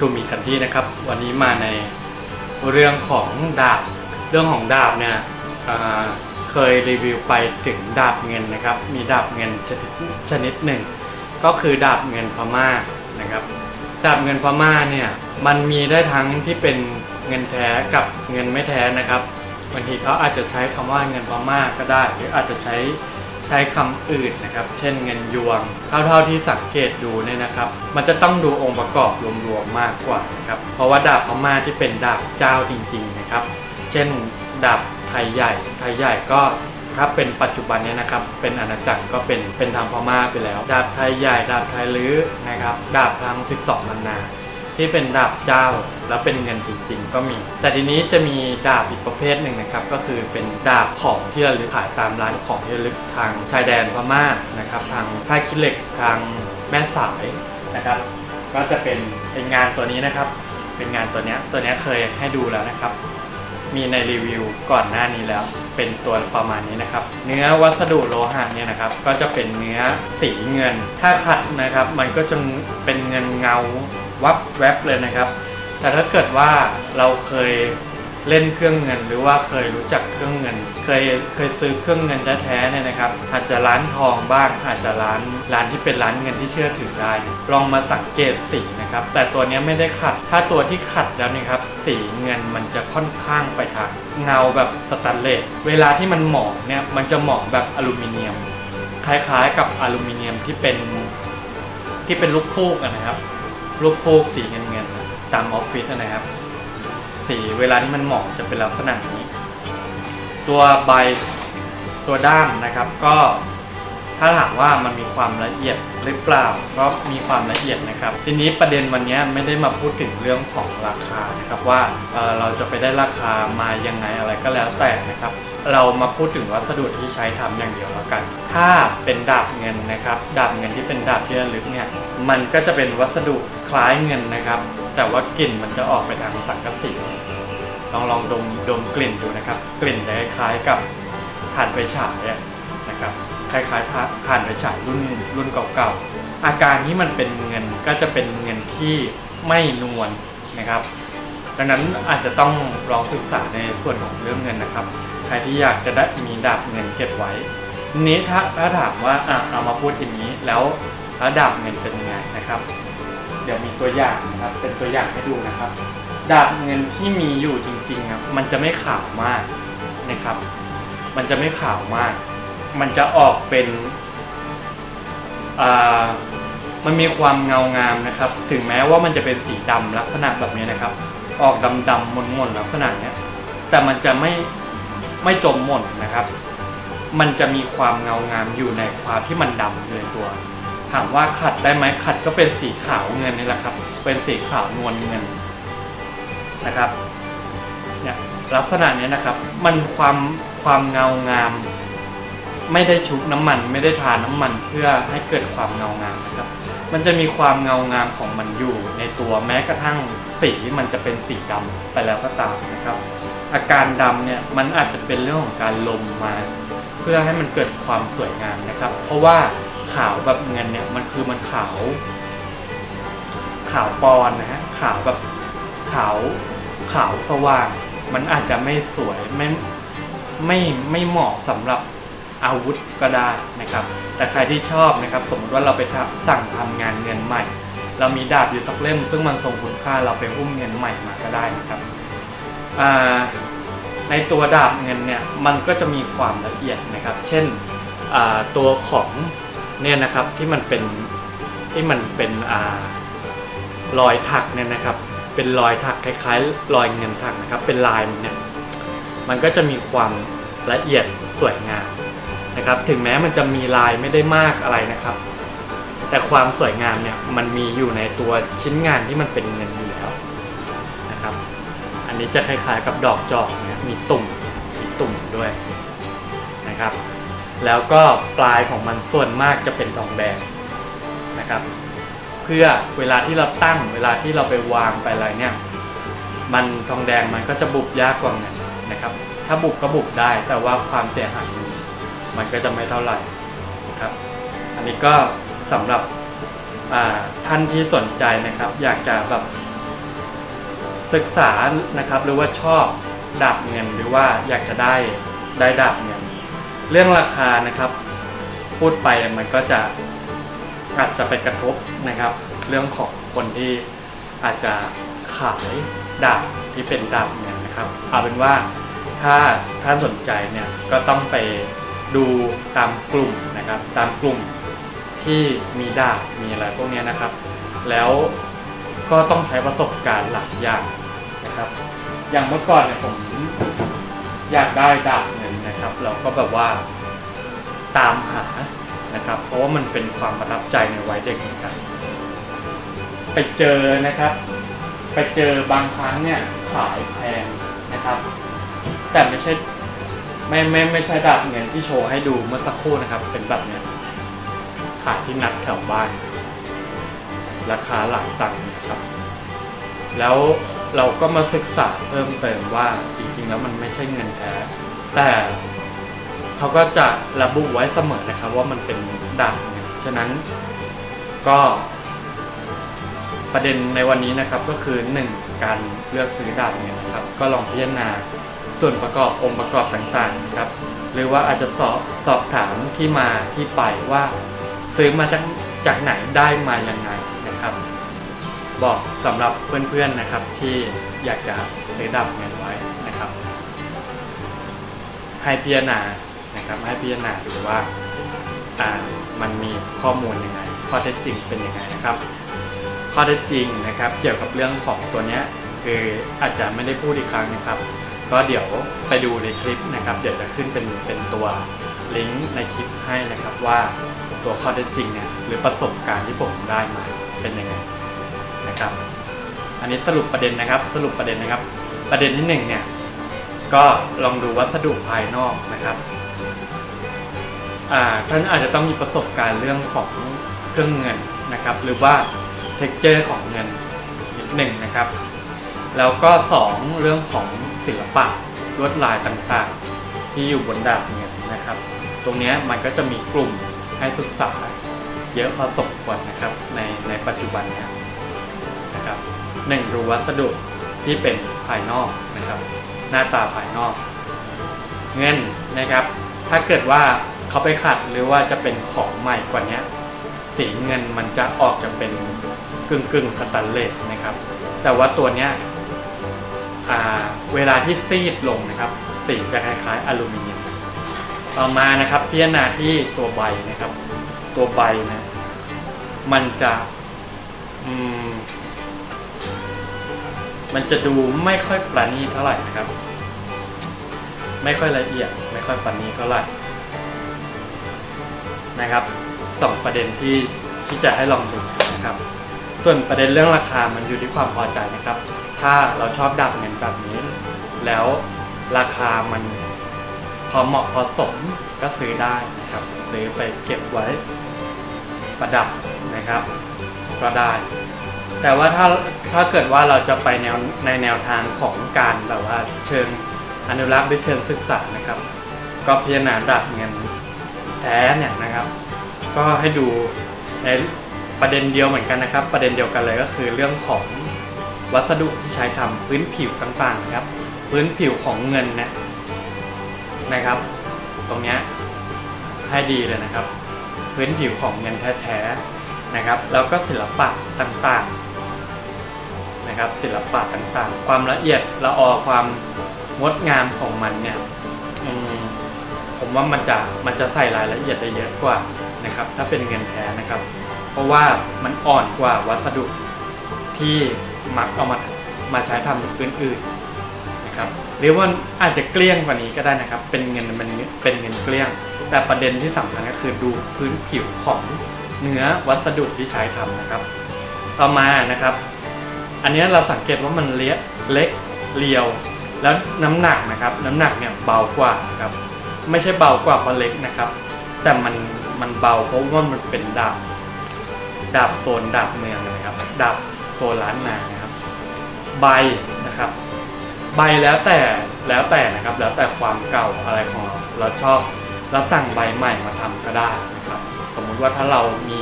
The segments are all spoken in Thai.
ทูมีกันที่นะครับ วันนี้มาในเรื่องของดาบ เรื่องของดาบเนี่ยเคยรีวิวไปถึงดาบเงินนะครับ มีดาบเงินชนิดชนิดหนึ่ง ก็คือดาบเงินพม่านะครับ ดาบเงินพม่าเนี่ยมันมีได้ทั้งที่เป็นเงินแท้กับเงินไม่แท้นะครับบางทีเขาอาจจะใช้คำว่าเงินพม่าก็ได้ หรืออาจจะใช้ ใช้คำอื่นนะครับ เช่นเงินยวง เท่าๆที่สังเกตดูเนี่ยนะครับ มันจะต้องดูองค์ประกอบรวมๆมากกว่านะครับ เพราะว่าดาบพม่าที่เป็นดาบเจ้าจริงๆนะครับ เช่นดาบไทยใหญ่ ไทยใหญ่ก็ถ้าเป็นปัจจุบันเนี้นะครับ เป็นอาณาจักรก็เป็นเป็นทางพม่าไปแล้ว ดาบไทยใหญ่ ดาบไทยลื้อนะครับ ดาบทาง 12มันนา ที่เป็นดาบเจ้าแล้วเป็นเงินจริงๆ ก็มี แต่ทีนี้จะมีดาบอีกประเภทหนึ่งนะครับ ก็คือเป็นดาบของที่ระลึกขายตามร้านของที่ระลึกทางชายแดนพม่านะครับ ทางท่าคิเหล็กทางแม่สายนะครับ ก็จะเป็นเป็นงานตัวนี้นะครับ เป็นงานตัวนี้ตัวนี้เคยให้ดูแล้วนะครับ มีในรีวิวก่อนหน้านี้แล้ว เป็นตัวประมาณนี้นะครับ เนื้อวัสดุโลหะเนี่ยนะครับ ก็จะเป็นเนื้อสีเงิน ถ้าขัดนะครับ มันก็จะเป็นเงินเงา วับแวบเลยนะครับ แต่ถ้าเกิดว่าเราเคยเล่นเครื่องเงิน หรือว่าเคยรู้จักเครื่องเงิน เคยเคยซื้อเครื่องเงินแท้ๆเนี่ยนะครับ อาจจะร้านทองบ้าง อาจจะร้านร้านที่เป็นร้านเงินที่เชื่อถือได้ ลองมาสังเกตสีนะครับ แต่ตัวนี้ไม่ได้ขัด ถ้าตัวที่ขัดแล้วเนี่ยครับ สีเงินมันจะค่อนข้างไปทางเงาแบบสแตนเลส เวลาที่มันหมองเนี่ย มันจะหมองแบบอลูมิเนียม คล้ายๆ กับอลูมิเนียมที่เป็นที่เป็นลูกฟูกนะครับ ลูกฟูกสีเงินๆตามออฟฟิศนะครับ สีเวลาที่มันหมองจะเป็นลักษณะนี้ ตัวใบตัวด้ามนะครับก็ ถ้าถามว่ามันมีความละเอียดหรือเปล่าก็มีความละเอียดนะครับ ทีนี้ประเด็นวันนี้ไม่ได้มาพูดถึงเรื่องของราคานะครับว่าเเราจะไปได้ราคามายังไงอะไรก็แล้วแต่นะครับ เรามาพูดถึงวัสดุที่ใช้ทำอย่างเดียวแล้วกัน ถ้าเป็นดาบเงินนะครับดาบเงินที่เป็นดาบที่ระลึกเนี่ยมันก็จะเป็นวัสดุคล้ายเงินนะครับ แต่ว่ากลิ่นมันจะออกไปทางสังกะสีลองลองดมดมกลิ่นดูนะครับ กลิ่นจะคล้ายกับถ่านไฟฉายนะครับ คล้ายๆถ่านไฟฉายรุ่นรุ่นเก่าๆ อาการที่มันเป็นเงินก็จะเป็นเงินที่ไม่นวลนะครับ ดังนั้นอาจจะต้องลองศึกษาในส่วนของเรื่องเงินนะครับ ใครที่อยากจะได้มีดาบเงินเก็บไว้ นี้ถ้าถ้าถามว่าอะเอามาพูดทีนี้แล้วแล้วดาบเงินเป็นยังไงนะครับ เดี๋ยวมีตัวอย่างนะครับ เป็นตัวอย่างให้ดูนะครับ ดาบเงินที่มีอยู่จริงๆครับมันจะไม่ขาวมากนะครับ มันจะไม่ขาวมาก มันจะออกเป็นอ่ามันมีความเงางามนะครับ ถึงแม้ว่ามันจะเป็นสีดำลักษณะแบบนี้นะครับ ออกดำดำๆมนมนๆลักษณะเนี้ยแต่มันจะไม่ไม่จมหม่นนะครับ มันจะมีความเงางามอยู่ในความที่มันดำอยู่ในตัว ถามว่าขัดได้ไหมขัดก็เป็นสีขาวเงินนี่แหละครับ เป็นสีขาวนวลเงินนะครับเนี่ยลักษณะนี้นะครับ มันความความเงางาม ไม่ได้ชุบน้ำมัน ไม่ได้ทาน้ำมันเพื่อให้เกิดความเงางามนะครับ มันจะมีความเงางามของมันอยู่ในตัวแม้กระทั่งสีมันจะเป็นสีดำไปแล้วก็ตามนะครับ อาการดำเนี่ยมันอาจจะเป็นเรื่องของการลมมา เพื่อให้มันเกิดความสวยงามนะครับ เพราะว่าขาวแบบเงินเนี่ยมันคือมันขาว ขาวปอนนะฮะขาวแบบขาวขาวสว่าง มันอาจจะไม่สวยไม่ไม่ไม่เหมาะสำหรับ อาวุธก็ได้นะครับ แต่ใครที่ชอบนะครับ สมมติว่าเราไปสั่งทำงานเงินใหม่ เรามีดาบอยู่สักเล่ม ซึ่งมันทรงคุณค่าเราไปอุ้มเงินใหม่มาก็ได้นะครับในตัวดาบเงินเนี่ยมันก็จะมีความละเอียดนะครับ เช่นตัวของเนี่ยนะครับที่มันเป็นที่มันเป็นอรอยถักเนี่ยนะครับ เป็นรอยถักคล้ายๆ รอยเงินถักนะครับ เป็นลายมันเนี่ยมันก็จะมีความละเอียดสวยงาม นะครับ ถึงแม้มันจะมีลายไม่ได้มากอะไรนะครับ แต่ความสวยงามเนี่ยมันมีอยู่ในตัวชิ้นงานที่มันเป็นเงินอยู่แล้วนะครับ อันนี้จะคล้ายๆกับดอกจอกเนี่ยมีตุ่มมีตุ่มด้วยนะครับ แล้วก็ปลายของมันส่วนมากจะเป็นทองแดงนะครับ เพื่อเวลาที่เราตั้งเวลาที่เราไปวางไปอะไรเนี่ยมันทองแดงมันก็จะบุบยากกว่าเงินนะครับ ถ้าบุบก็บุบได้แต่ว่าความเสียหายมัน มันก็จะไม่เท่าไหร่นะครับ อันนี้ก็สำหรับท่านที่สนใจนะครับ อยากจะแบบศึกษานะครับหรือว่าชอบดาบเงินหรือว่าอยากจะได้ได้ดาบเงินเรื่องราคานะครับพูดไปมันก็จะอาจจะไปกระทบนะครับ เรื่องของคนที่อาจจะขายดาบที่เป็นดาบเงินนะครับเอาเป็นว่าถ้าท่านสนใจเนี่ยก็ต้องไป ดูตามกลุ่มนะครับ ตามกลุ่มที่มีดาบมีอะไรพวกเนี้ยนะครับ แล้วก็ต้องใช้ประสบการณ์หลายอย่างนะครับ อย่างเมื่อก่อนเนี่ยผมอยากได้ดาบเงินนะครับ เราก็แบบว่าตามหานะครับ เพราะว่ามันเป็นความประทับใจในวัยเด็กเหมือนกัน ไปเจอนะครับ ไปเจอบางครั้งเนี่ยขายแพงนะครับ แต่ไม่ใช่ ไม่ไม่ไม่ใช่ดาบเงินที่โชว์ให้ดูเมื่อสักครู่นะครับ เป็นแบบเนี้ยขายที่นัดแถวบ้าน ราคาหลักตังค์นะครับ แล้วเราก็มาศึกษาเพิ่มเติมว่าจริงๆ แล้วมันไม่ใช่เงินแท้ แต่เขาก็จะระบุไว้เสมอนะครับ ว่ามันเป็นดาบเงินฉะนั้นก็ประเด็นในวันนี้นะครับก็คือ 1. การเลือกซื้อดาบเงินนะครับ ก็ลองพิจารณา ส่วนประกอบองค์ประกอบต่างๆครับหรือว่าอาจจะสอบสอบถามที่มาที่ไปว่า ซื้อมาจากจากไหนได้มายังไงนะครับ บอกสำหรับเพื่อนๆนะครับที่อยากจะซื้อดาบเงินไว้นะครับให้พิจารณานะครับให้พิจารณาดูว่าอ่ามันมีข้อมูลยังไง ข้อเท็จจริงเป็นยังไงนะครับ ข้อเท็จจริงนะครับ เกี่ยวกับเรื่องของตัวเนี้ยคืออาจจะไม่ได้พูดอีกครั้งนะครับ ก็เดี๋ยวไปดูในคลิปนะครับ เดี๋ยวจะขึ้นเป็นเป็นตัวลิงก์ในคลิปให้นะครับว่าตัวข้อเท็จจริงเนี่ยหรือประสบการณ์ที่ผมได้มาเป็นยังไงนะครับ อันนี้สรุปประเด็นนะครับ สรุปประเด็นนะครับ ประเด็นที่หนึ่งเนี่ยก็ลองดูวัสดุภายนอกนะครับอ่าท่านอาจจะต้องมีประสบการณ์เรื่องของเครื่องเงินนะครับ หรือว่าเท็กเจอร์ของเงินนิดหนึ่งนะครับ แล้วก็สองเรื่องของ ศิลปะลวดลายต่างๆ ที่อยู่บนดาบเงินนะครับ ตรงนี้มันก็จะมีกลุ่มให้ศึกษาเยอะพอสมควรนะครับในในปัจจุบันเนี้ยนะครับหนึ่งรู้วัสดุที่เป็นภายนอกนะครับ หน้าตาภายนอก เงินนะครับ ถ้าเกิดว่าเขาไปขัดหรือว่าจะเป็นของใหม่กว่านี้สีเงินมันจะออกจะเป็นกึ่งกึ่งๆสแตันเลสนะครับ แต่ว่าตัวเนี้ย เวลาที่ซีดลงนะครับสีจะคล้ายๆอลูมิเนียม ต่อมานะครับพิจารณาที่ตัวใบนะครับ ตัวใบนะมันจะมมันจะดูไม่ค่อยประณีตเท่าไหร่นะครับ ไม่ค่อยละเอียด ไม่ค่อยประณีตเท่าไหร่นะครับสองประเด็นที่ที่จะให้ลองดูนะครับ ส่วนประเด็นเรื่องราคามันอยู่ที่ความพอใจนะครับ ถ้าเราชอบดับเงินแบบนี้ แล้วราคามันพอเหมาะพอสมก็ซื้อได้นะครับ ซื้อไปเก็บไว้ประดับนะครับ ก็ได้ แต่ว่าถ้าถ้าเกิดว่าเราจะไปแนวในแนวทางของการแบบว่าเชิงอนุรักษ์หรือเชิงศึกษานะครับ ก็พิจารณาดับเงินแท้เนี่ยนะครับ ก็ให้ดูในประเด็นเดียวเหมือนกันนะครับ ประเด็นเดียวกันเลยก็คือเรื่องของ วัสดุที่ใช้ทำพื้นผิวต่างๆนะครับ พื้นผิวของเงินนี่ยนะครับ ตรงเนี้ยให้ดีเลยนะครับ พื้นผิวของเงินแท้ๆนะครับ แล้วก็ศิลปะต่างๆนะครับ ศิลปะต่างๆ ความละเอียดละออความงดงามของมันเนี่ยผมว่ามันจะมันจะใส่รายละเอียดได้เยอะกว่านะครับ ถ้าเป็นเงินแท้นะครับ เพราะว่ามันอ่อนกว่าวัสดุที่ มักเอามามาใช้ทำอย่างอื่นๆนะครับหรือว่าอาจจะเกลี้ยงกว่านี้ก็ได้นะครับ เป็นเงินมันเป็นเงินเกลี้ยง แต่ประเด็นที่สำคัญก็คือดูพื้นผิวของเนื้อวัสดุที่ใช้ทำนะครับ ต่อมานะครับ อันนี้เราสังเกตว่ามันเล็กเล็กเรียว แล้วน้ำหนักนะครับ น้ำหนักเนี่ยเบากว่าครับ ไม่ใช่เบากว่าเพราะเล็กนะครับ แต่มันมันเบาเพราะว่ามันเป็นดาบดาบโซนดาบเมืองนะครับดาบ โซนล้านนานะครับ ใบนะครับ ใบแล้วแต่แล้วแต่นะครับ แล้วแต่ความเก่าอะไรของเราเราชอบเราสั่งใบใหม่มาทำก็ได้นะครับ สมมุติว่าถ้าเรามี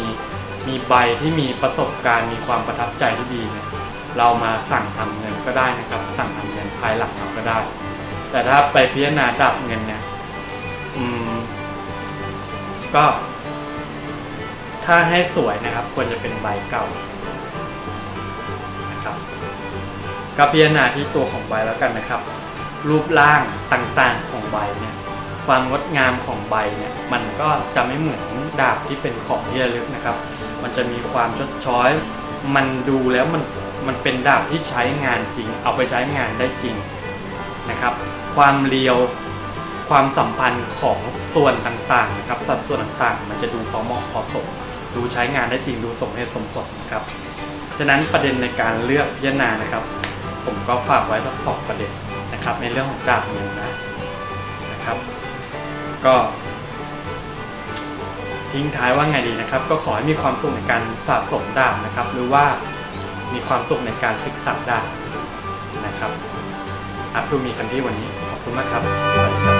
มีใบที่มีประสบการณ์มีความประทับใจที่ดีเนี่ยเรามาสั่งทำเงินก็ได้นะครับ สั่งทำเงินภายหลังเราก็ได้ แต่ถ้าไปพิจารณาดับเงินเนี่ยอืมก็ ถ้าให้สวยนะครับ ควรจะเป็นใบเก่า ก็พิจารณาที่ตัวของใบแล้วกันนะครับ รูปร่างต่างๆของใบเนี่ยความงดงามของใบเนี่ยมันก็จะไม่เหมือนดาบที่เป็นของที่ระลึกนะครับ มันจะมีความชดช้อย มันดูแล้วมันมันเป็นดาบที่ใช้งานจริง เอาไปใช้งานได้จริงนะครับ ความเรียวความสัมพันธ์ของส่วนต่างๆนะครับสัดส่วนต่างๆ มันจะดูพอเหมาะพอสมดูใช้งานได้จริงดูสมเหตุสมผลนะครับฉะนั้นประเด็นในการเลือกพิจารณานะครับ ผมก็ฝากไว้สักสองประเด็นนะครับ ในเรื่องของการเงินนะนะครับ ก็ทิ้งท้ายว่าไงดีนะครับ ก็ขอให้มีความสุขในการสะสมดาบนะครับ หรือว่ามีความสุขในการศึกษาดาบนะครับอัพดูมีกันที่วันนี้ขอบคุณมากครับสวัสดีครับ